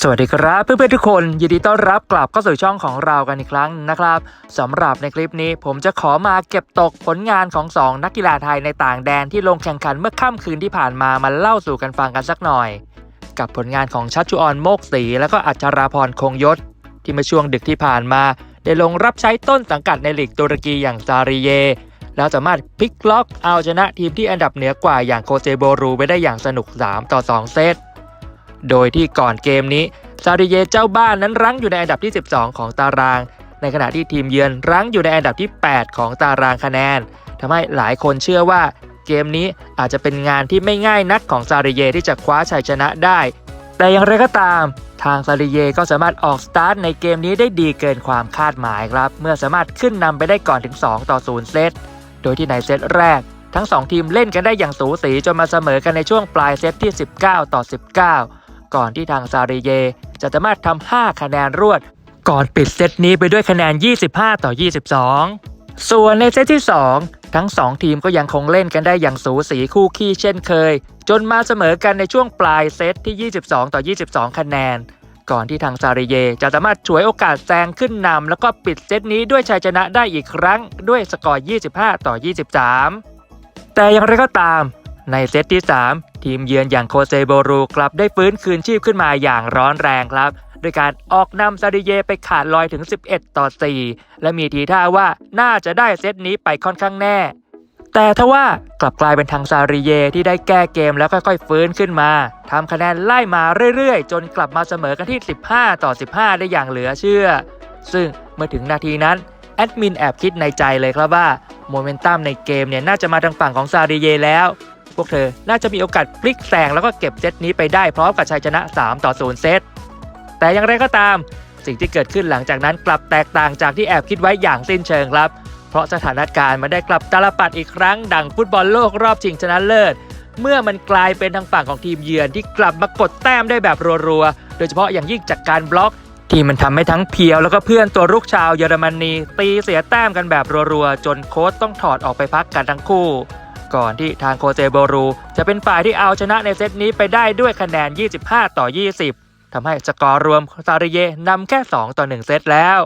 สวัสดีครับเพื่อนๆทุกคนยินดีต้อนรับกลับเข้าสู่ช่องของเรากันอีกครั้งนะครับสำหรับในคลิปนี้ผมจะขอมาเก็บตกผลงานของ 2 นักกีฬาไทยในต่างแดนที่ลงแข่งขันเมื่อค่ำคืนที่ผ่านมามาเล่าสู่กันฟังกันสักหน่อย กับผลงานของชัชชุออนโมกศรีและก็อัจฉราพรคงยศ ที่เมื่อช่วงดึกที่ผ่านมา ได้ลงรับใช้ต้นสังกัดในลีกตุรกีอย่างซาริเย แล้วสามารถพลิกล็อกเอาชนะทีมที่อันดับเหนือกว่าอย่างโคเซโบรูไปได้อย่างสนุก 3 ต่อ 2 เซต โดยที่ก่อนเกมนี้ซาริเยเจ้าบ้านนั้นรั้งอยู่ในอันดับที่ 12 ของตาราง ในขณะที่ทีมเยือนรั้งอยู่ในอันดับที่ 8 ของตารางคะแนนทำให้หลายคนเชื่อว่าเกมนี้อาจจะเป็นงานที่ไม่ง่ายนักของซาริเยที่จะคว้าชัยชนะได้ แต่อย่างไรก็ตาม ทางซาริเยก็สามารถออกสตาร์ทในเกมนี้ได้ดีเกินความคาดหมายครับ เมื่อสามารถขึ้นนำไปได้ก่อนถึง 2 ต่อ 0 เซต โดยที่ในเซตแรก ทั้ง 2 ทีมเล่นกันได้อย่างสูสีจนมาเสมอกันในช่วงปลายเซตที่ 19 ต่อ 19 ก่อนที่ทางซาเรเย จะสามารถทำ5คะแนนรวด ก่อนปิดเซตนี้ไปด้วยคะแนน 25 ต่อ 22 ส่วนในเซตที่ 2 ทั้ง 2 ทีมก็ยังคงเล่นกันได้อย่างสูสีคู่ขี้เช่นเคย จนมาเสมอกันในช่วงปลายเซตที่ 22 ต่อ 22 คะแนน ก่อนที่ทางซาเรเยจะสามารถฉวยโอกาสแซงขึ้นนำแล้วก็ปิดเซตนี้ด้วยชัยชนะได้อีกครั้งด้วยสกอร์ 25 ต่อ 23 แต่อย่างไรก็ตาม ในเซตที่ 3 ทีมเยือนอย่างโคเซโบรูกลับได้ฟื้นคืนชีพขึ้นมาอย่างร้อนแรงครับโดยการออกนำซาดิเยไปขาดลอยถึง 11 ต่อ 4 และมีทีท่าว่าน่าจะได้เซตนี้ไปค่อนข้างแน่ แต่ทว่ากลับกลายเป็นทางซาริเยที่ได้แก้เกมแล้วค่อยๆฟื้นขึ้นมาทำคะแนนไล่มาเรื่อยๆ จนกลับมาเสมอกันที่ 15 ต่อ 15 ได้อย่างเหลือเชื่อ ซึ่งเมื่อถึงนาทีนั้นแอดมินแอบคิดในใจเลยครับว่าโมเมนตัมในเกมเนี่ยน่าจะมาทางฝั่งของซาริเยแล้ว พวกเธอน่าจะมีโอกาสพลิกแซงแล้วก็เก็บเซตนี้ไปได้พร้อมกับชัยชนะ 3 ต่อ0เซต แต่อย่างไรก็ตาม สิ่งที่เกิดขึ้นหลังจากนั้นกลับแตกต่างจากที่แอบคิดไว้อย่างสิ้นเชิงครับ เพราะสถานการณ์มันได้กลับตาลปัดอีกครั้ง ดังฟุตบอลโลกรอบชิงชนะเลิศ เมื่อมันกลายเป็นทางฝั่งของทีมเยือนที่กลับมากดแต้มได้แบบรัวๆ โดยเฉพาะอย่างยิ่งจากการบล็อกที่มันทำให้ทั้งเพียวแล้วก็เพื่อนตัวรุกชาวเยอรมนีตีเสียแต้มกันแบบรัวๆ จนโค้ชต้องถอดออกไปพักกันทั้งคู่ ก่อนที่ทางโคเซโบรู จะเป็นฝ่ายที่เอาชนะในเซตนี้ไปได้ด้วยคะแนน 25 ต่อ 20 ทำให้สกอร์รวมซาริเยนำแค่ 2 ต่อ 1 เซตแล้ว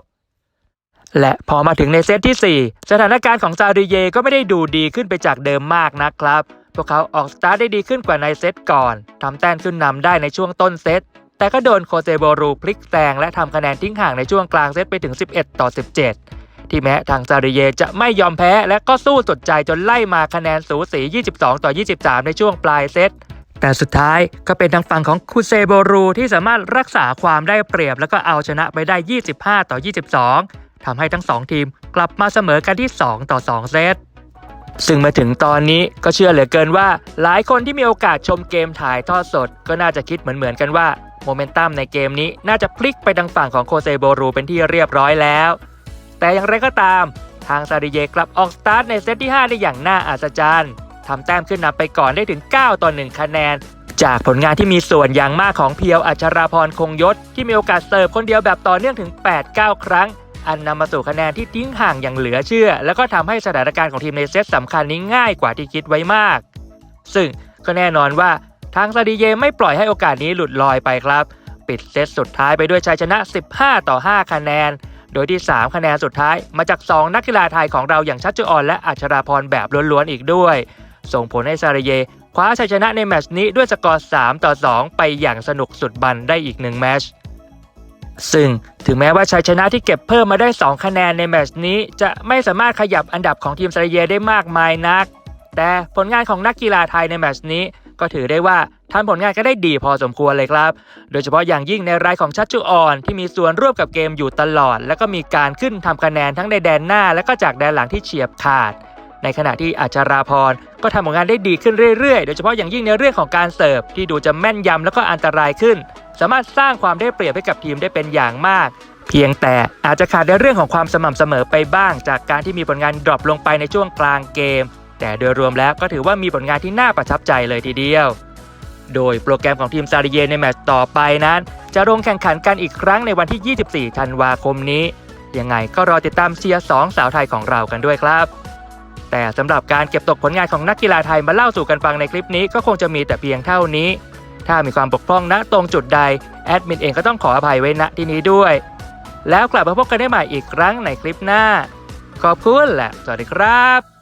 และพอมาถึงในเซตที่ 4 สถานการณ์ของซาริเยก็ไม่ได้ดูดีขึ้นไปจากเดิมมากนะครับ พวกเขาออกสตาร์ทได้ดีขึ้นกว่าในเซตก่อนทำแต้มขึ้นนำได้ในช่วงต้นเซตแต่ก็โดนโคเซโบรูพลิกแซงและทำคะแนนทิ้งห่างในช่วงกลางเซตไปถึง 11 ต่อ 17 ที่แม้ทางซาริเยจะไม่ยอมแพ้ และก็สู้สุดใจจนไล่มาคะแนนสูสี 22 ต่อ 23 ในช่วงปลายเซตแต่สุดท้ายก็เป็นทางฝั่งของคูเซโบรูที่สามารถรักษาความได้เปรียบ แล้วก็เอาชนะไปได้ 25 ต่อ 22ทำให้ทั้ง 2 ทีมกลับมาเสมอกันที่ 2 ต่อ 2 เซต ซึ่งมาถึงตอนนี้ก็เชื่อเหลือเกินว่า หลายคนที่มีโอกาสชมเกมถ่ายทอดสด ก็น่าจะคิดเหมือนๆกันว่าโมเมนตัมในเกมนี้น่าจะพลิกไปทางฝั่งของโคเซโบรูเป็นที่เรียบร้อยแล้ว แต่อย่างไรก็ตาม ทางซาดิเยกลับออกสตาร์ทในเซตที่ 5 ได้อย่างน่าอัศจรรย์ทำแต้มขึ้นนำไปก่อนได้ถึง 9 ต่อ 1 คะแนน จากผลงานที่มีส่วนอย่างมากของเพียวอัชราพรคงยศ ที่มีโอกาสเสิร์ฟคนเดียวแบบต่อเนื่องถึง 8-9 ครั้ง อันนำมาสู่คะแนนที่ทิ้งห่างอย่างเหลือเชื่อ แล้วก็ทำให้สถานการณ์ของทีมในเซตสำคัญนี้ง่ายกว่าที่คิดไว้มาก ซึ่งก็แน่นอนว่าทางซาดิเยไม่ปล่อยให้โอกาสนี้หลุดลอยไปครับ ปิดเซตสุดท้ายไปด้วยชัยชนะ 15 ต่อ 5 คะแนน โดยที่ 3 คะแนนสุดท้ายมาจาก 2 นักกีฬาไทยของเราอย่างชัชจุออนและอัชราพรแบบล้วนๆอีกด้วย ส่งผลให้ซาริเยคว้าชัยชนะในแมชนี้ด้วยสกอร์3ต่อ 2 ไปอย่างสนุกสุดบันได้อีกหนึ่งแมชซึ่งถึงแม้ว่าชัยชนะที่เก็บเพิ่มมาได้ 2 คะแนนในแมชนี้ จะไม่สามารถขยับอันดับของทีมซาริเยได้มากมายนัก แต่ผลงานของนักกีฬาไทยในแมชนี้ ก็ถือได้ว่าทำผลงานก็ได้ดีพอสมควรเลยครับ โดยเฉพาะอย่างยิ่งในรายของชัชจุออน ที่มีส่วนร่วมกับเกมอยู่ตลอด แล้วก็มีการขึ้นทำคะแนนทั้งในแดนหน้า และก็จากแดนหลังที่เฉียบขาด ในขณะที่อัจฉราพรก็ทำผลงานได้ดีขึ้นเรื่อยๆ โดยเฉพาะอย่างยิ่งในเรื่องของการเสิร์ฟที่ดูจะแม่นยำแล้วก็อันตรายขึ้น สามารถสร้างความได้เปรียบให้กับทีมได้เป็นอย่างมากเพียงแต่อาจจะขาดในเรื่องของความสม่ำเสมอไปบ้าง จากการที่มีผลงานดรอปลงไปในช่วงกลางเกม แต่โดยรวมแล้วก็ถือว่ามีผลงานที่น่าประทับใจเลยทีเดียว โดยโปรแกรมของทีมซาริเยในแมตช์ต่อไปนั้น จะลงแข่งขันกันอีกครั้งในวันที่ 24 ธันวาคมนี้ ยังไงก็รอติดตามเชียร์สองสาวไทยของเรากันด้วยครับ แต่สำหรับการเก็บตกผลงานของนักกีฬาไทยมาเล่าสู่กันฟังในคลิปนี้ก็คงจะมีแต่เพียงเท่านี้ ถ้ามีความบกพร่องณตรงจุดใดแอแอดมินเองก็ต้องขออภัยไว้ณที่นี้ด้วย แล้วกลับมาพบกันได้ใหม่อีกครั้งในคลิปหน้า ขอบคุณและสวัสดีครับ